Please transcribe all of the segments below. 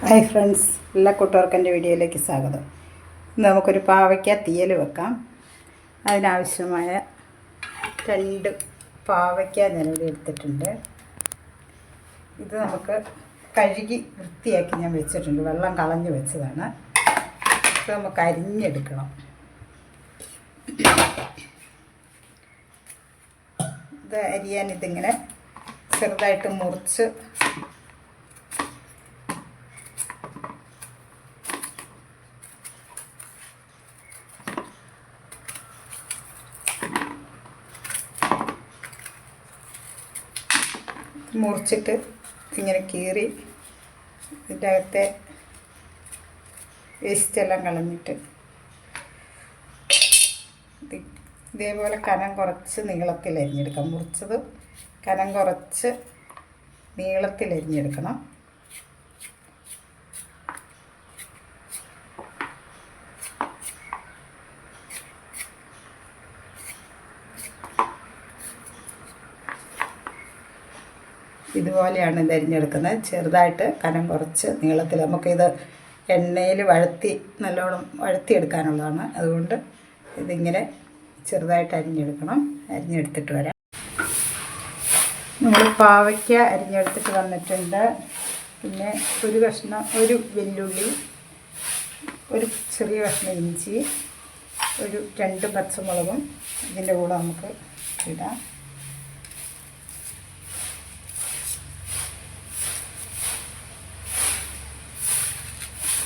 Hi friends എല്ലാ കൂട്ടുകാർക്കും എന്റെ വീഡിയോയിലേക്ക് സ്വാഗതം. ഇന്ന് നമുക്കൊരു പാവയ്ക്ക തീയൽ വെക്കാം. അതിനാവശ്യമായ രണ്ട് പാവയ്ക്ക നിലവിൽ എടുത്തിട്ടുണ്ട്. ഇത് നമുക്ക് കഴുകി വൃത്തിയാക്കി ഞാൻ വെച്ചിട്ടുണ്ട്. വെള്ളം കളഞ്ഞ് വെച്ചതാണ്. ഇത് നമുക്ക് അരിഞ്ഞെടുക്കണം. ഇത് അരിയാൻ ഇതിങ്ങനെ ചെറുതായിട്ട് മുറിച്ച് മുറിച്ചിട്ട് ഇങ്ങനെ കീറി ഇതിന്റെ അകത്തെ വേസ്റ്റെല്ലാം കളഞ്ഞിട്ട് ഇതേപോലെ കനം കുറച്ച് നീളത്തിൽ അരിഞ്ഞെടുക്കാം. മുറിച്ചത് കനം കുറച്ച് നീളത്തിൽ അരിഞ്ഞെടുക്കണം. ഇതുപോലെയാണ് ഇത് അരിഞ്ഞെടുക്കുന്നത് ചെറുതായിട്ട് കനം കുറച്ച് നീളത്തിൽ നമുക്കിത് എണ്ണയിൽ വഴത്തി നല്ലോണം വഴത്തിയെടുക്കാനുള്ളതാണ്. അതുകൊണ്ട് ഇതിങ്ങനെ ചെറുതായിട്ട് അരിഞ്ഞെടുക്കണം. അരിഞ്ഞെടുത്തിട്ട് വരാം. നമ്മൾ പാവയ്ക്ക അരിഞ്ഞെടുത്തിട്ട് വന്നിട്ടുണ്ട്. പിന്നെ ഒരു കഷ്ണം ഒരു വെല്ലുള്ളി ഒരു ചെറിയ കഷ്ണം ഇഞ്ചി ഒരു രണ്ട് പച്ചമുളകും ഇതിന്റെ കൂടെ നമുക്ക് ഇടാം.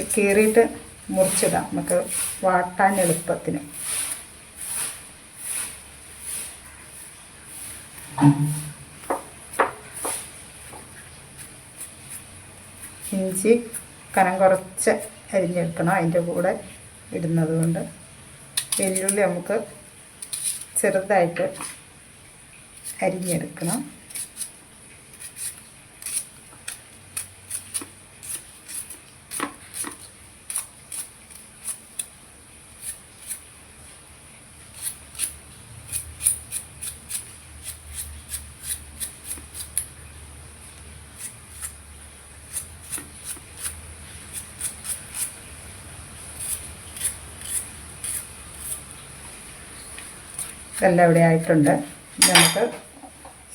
കീറിയിട്ട് മുറിച്ചിടാം. നമുക്ക് വാട്ടാൻ എളുപ്പത്തിന്. ഇഞ്ചി കനം കുറച്ച് അരിഞ്ഞെടുക്കണം അതിന്റെ കൂടെ ഇടുന്നത് കൊണ്ട്. വെല്ലുള്ളി നമുക്ക് ചെറുതായിട്ട് അരിഞ്ഞെടുക്കണം. ഇതെല്ലാം ഇവിടെ ആയിട്ടുണ്ട്. നമുക്ക്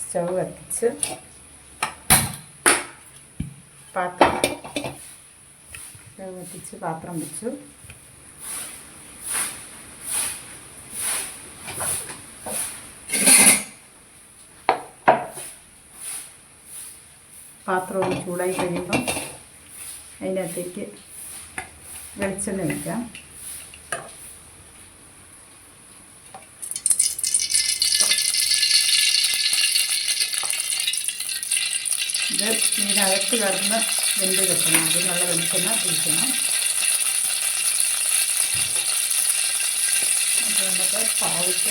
സ്റ്റവ് കത്തിച്ച് പാത്രം സ്റ്റവ് കത്തിച്ച് പാത്രം വെച്ചു. പാത്രം ഒന്ന് ചൂടായി കഴിയുമ്പം അതിനകത്തേക്ക് വെളിച്ചെണ്ണ വയ്ക്കാം ഇത് ഇതിനകത്ത് കിടന്ന് വെന്ത് കിട്ടണം. നല്ല വെളിച്ചെണ്ണ ഒഴിക്കണം. അപ്പോൾ നമുക്ക് പാവിക്ക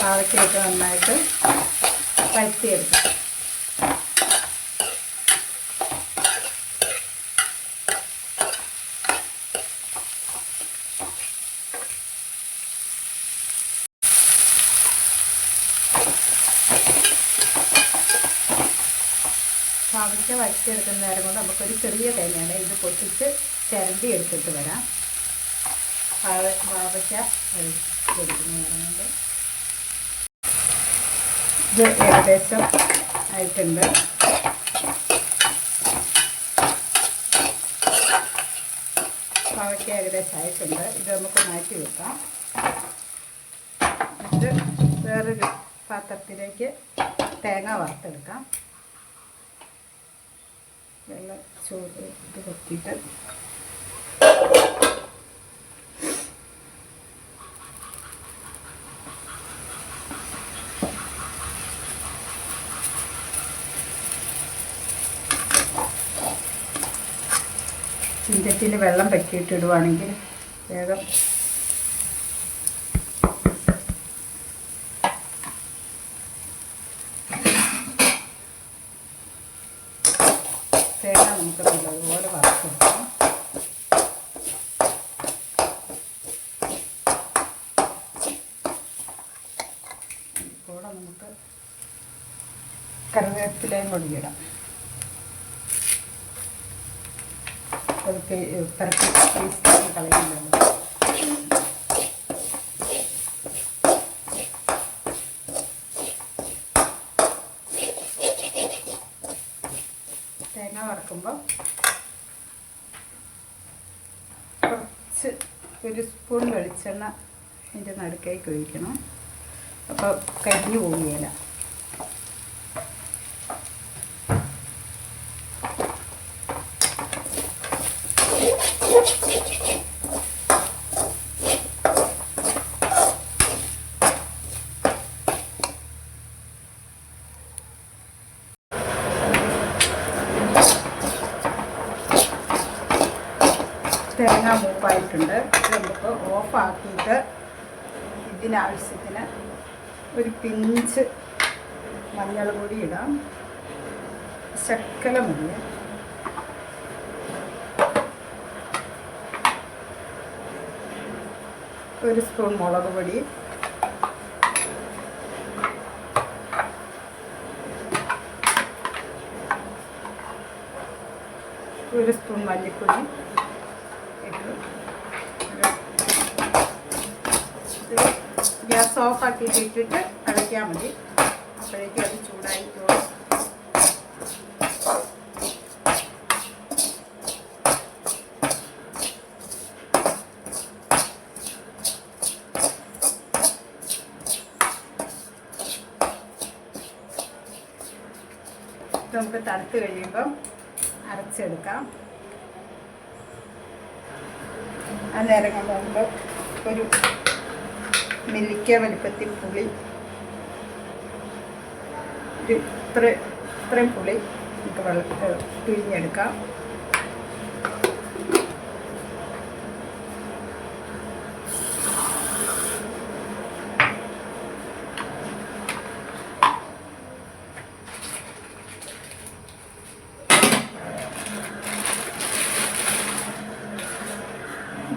പാവയ്ക്കൊക്കെ നന്നായിട്ട് പഴുത്തിയെടുക്കും പാവയ്ക്ക വഴറ്റിയെടുക്കുന്ന നേരം കൊണ്ട് നമുക്കൊരു ചെറിയ തേങ്ങയാണ് ഇത് പൊട്ടിച്ച് ചിരണ്ടി എടുത്തിട്ട് വരാം. പാവ പാവയ്ക്ക വഴറ്റിയെടുക്കുന്ന നേരം കൊണ്ട്. ഏകദേശം ആയിട്ടുണ്ട്. പാവയ്ക്ക ഏകദേശം ആയിട്ടുണ്ട്. ഇത് നമുക്ക് മാറ്റി വെക്കാം. ഇത് വേറൊരു പാത്രത്തിലേക്ക് തേങ്ങ വറുത്തെടുക്കാം. വെള്ളം ചൂട് ഇത് കൊത്തിയിട്ട് ചീഞ്ചട്ടിയിൽ വെള്ളം പറ്റിയിട്ടിടുവാണെങ്കിൽ വേഗം. തേങ്ങ നമുക്ക് നല്ലതുപോലെ വറുത്തെടുക്കാം. കൂടെ നമുക്ക് കറിവേപ്പിലയും കൂടി ഇടാം. അത് പരത്തി പേസ്റ്റ് കളയുന്നുണ്ട് തേങ്ങ വറക്കുമ്പോൾ കുറച്ച് ഒരു സ്പൂൺ വെളിച്ചെണ്ണ അതിന്റെ നടുക്കായി ഒഴിക്കണം. അപ്പോൾ കരിഞ്ഞു പോവുകയില്ല തേങ്ങ മൂപ്പായിട്ടുണ്ട്. നമുക്ക് ഓഫാക്കിയിട്ട് ഇതിനാവശ്യത്തിന് ഒരു പിഞ്ച് മഞ്ഞൾ പൊടി ഇടാം. ശക്കല മതി. ഒരു സ്പൂൺ മുളക് പൊടി. ഒരു സ്പൂൺ മല്ലിപ്പൊടി ഇട്ടു ഇത് ഓഫ് ആക്കിയിട്ട് ഇട്ടിട്ട് അടയ്ക്കാൻ മതി. അപ്പോഴേക്കും അത് ഇത് നമുക്ക് തണുത്ത് കഴിയുമ്പം അരച്ചെടുക്കാം. അന്നേരം നേരം കൊണ്ട് ഒരു നെല്ലിക്ക വലിപ്പത്തിൽ പുളി ഇത്ര ഇത്രയും പുളി നമുക്ക് വെള്ള പിഴിഞ്ഞെടുക്കാം.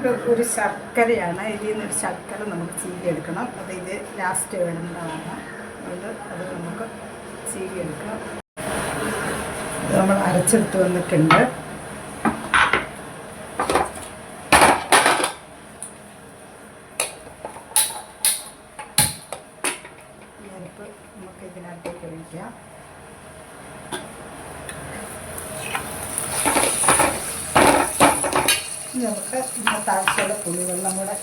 ഇത് ഒരു ശർക്കരയാണ് ഇതിൽ നിന്നൊരു ശർക്കര നമുക്ക് ചീകിയെടുക്കണം. അത് ഇത് ലാസ്റ്റ് വേണ്ടതാണ് അത് അത് നമുക്ക് ചീകിയെടുക്കാം. നമ്മൾ അരച്ചെടുത്ത് വന്നിട്ടുണ്ട്. നമുക്ക് ഇതിനകത്തേക്ക് ഒഴിക്കാം. നമുക്ക് ഇന്നത്തെ ആവശ്യമുള്ള പുളിവെള്ളം കൂടെ.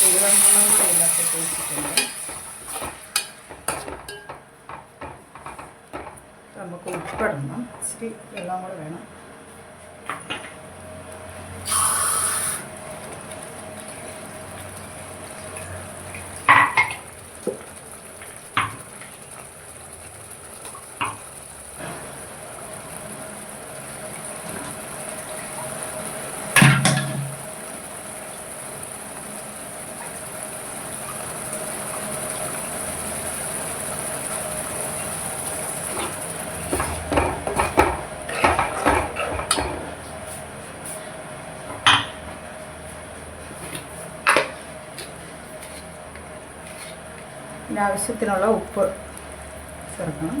പുളിവെള്ളം കൂടെ ഇതിനകത്ത് ഒഴിച്ചിട്ടുണ്ട് നമുക്ക് ഉൾപ്പെടണം. ഇച്ചിരി വെള്ളം കൂടെ വേണം. ആവശ്യത്തിനുള്ള ഉപ്പ് ചേർക്കണം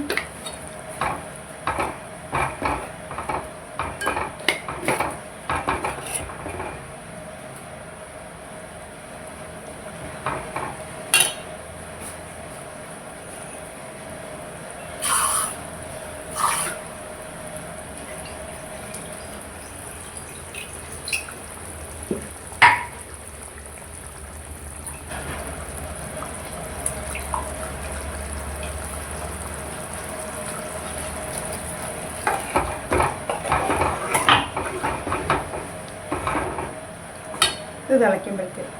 ഇത് തിളയ്ക്കുമ്പോഴത്തേക്ക്.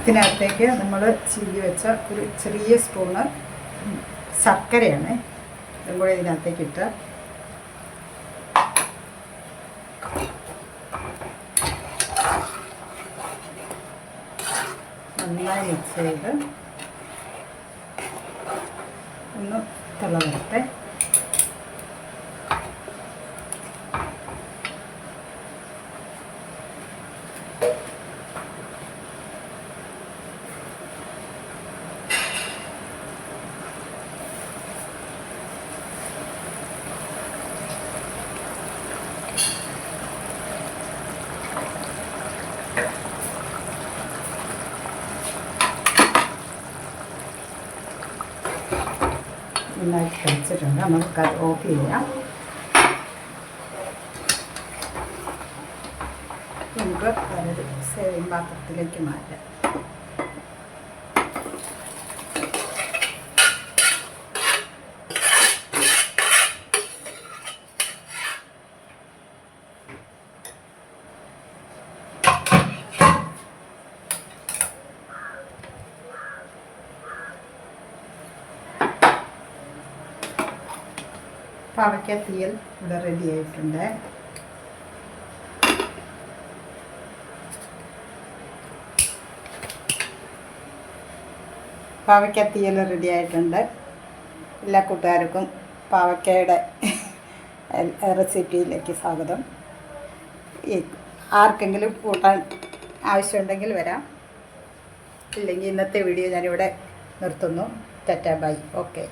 ഇതിനകത്തേക്ക് നമ്മൾ ചീകി വെച്ച ഒരു ചെറിയ സ്പൂണ് ശർക്കരയാണ്. അതും കൂടെ ഇതിനകത്തേക്ക് ഇട്ട് ചെയ്ത് ഒന്ന് തിളവരട്ടെ. നന്നായിട്ട് കഴിച്ചിട്ടുണ്ട് അത് ഓഫ് ചെയ്യാം നമുക്ക് അതൊരു സേവിങ് പാത്രത്തിലേക്ക് മാറ്റാം പാവയ്ക്ക തീയൽ ഇവിടെ റെഡി ആയിട്ടുണ്ട്. പാവയ്ക്ക തീയൽ റെഡി ആയിട്ടുണ്ട്. എല്ലാ കൂട്ടുകാർക്കും പാവയ്ക്കയുടെ റെസിപ്പിയിലേക്ക് സ്വാഗതം. ആർക്കെങ്കിലും കൂട്ടാൻ ആവശ്യമുണ്ടെങ്കിൽ വരാം. ഇല്ലെങ്കിൽ ഇന്നത്തെ വീഡിയോ ഞാനിവിടെ നിർത്തുന്നു. Tata bye. ഓക്കെ.